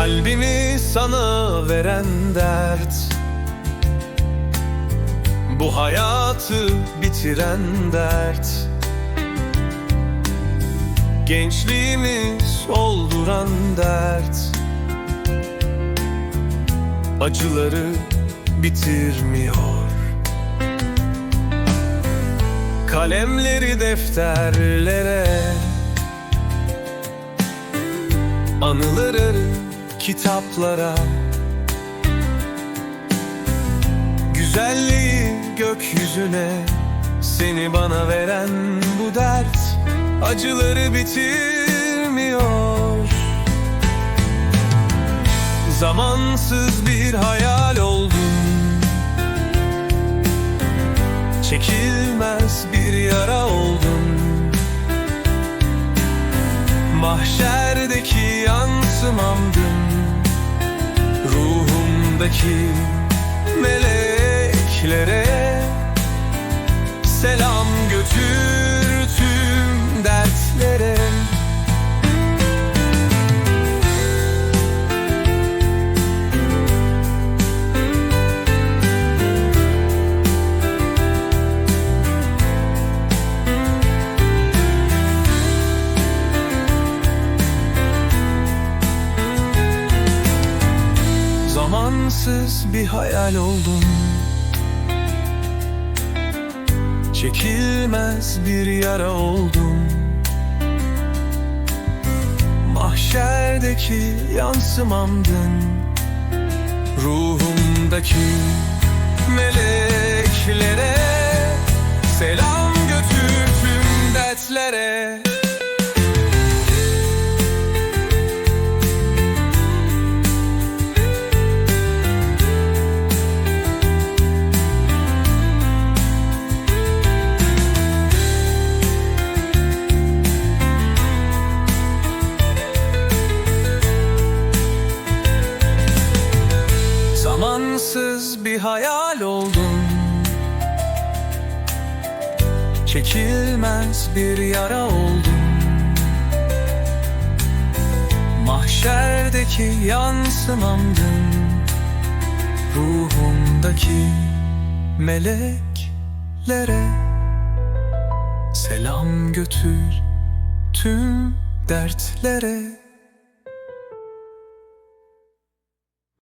Kalbimi sana veren dert. Bu hayatı bitiren dert. Gençliğimi solduran dert. Acıları bitirmiyor. Kalemleri defterlere. Anıları kitaplara. Güzelliği gökyüzüne Seni bana veren bu dert Acıları bitirmiyor. Zamansız bir hayal oldum. Çekilmez bir yara oldum. Mahşerdeki yansımamdın Ruhumdaki meleklere Selam götür tüm dertlere Zamansız bir hayal oldum. Çekilmez bir yara oldum. Mahşerdeki yansımamdın. Ruhumdaki meleklere Selam götür tüm dertlere Zamansız bir hayal oldum. Çekilmez bir yara oldum. Mahşerdeki yansımamdın Ruhumdaki meleklere Selam götür tüm dertlere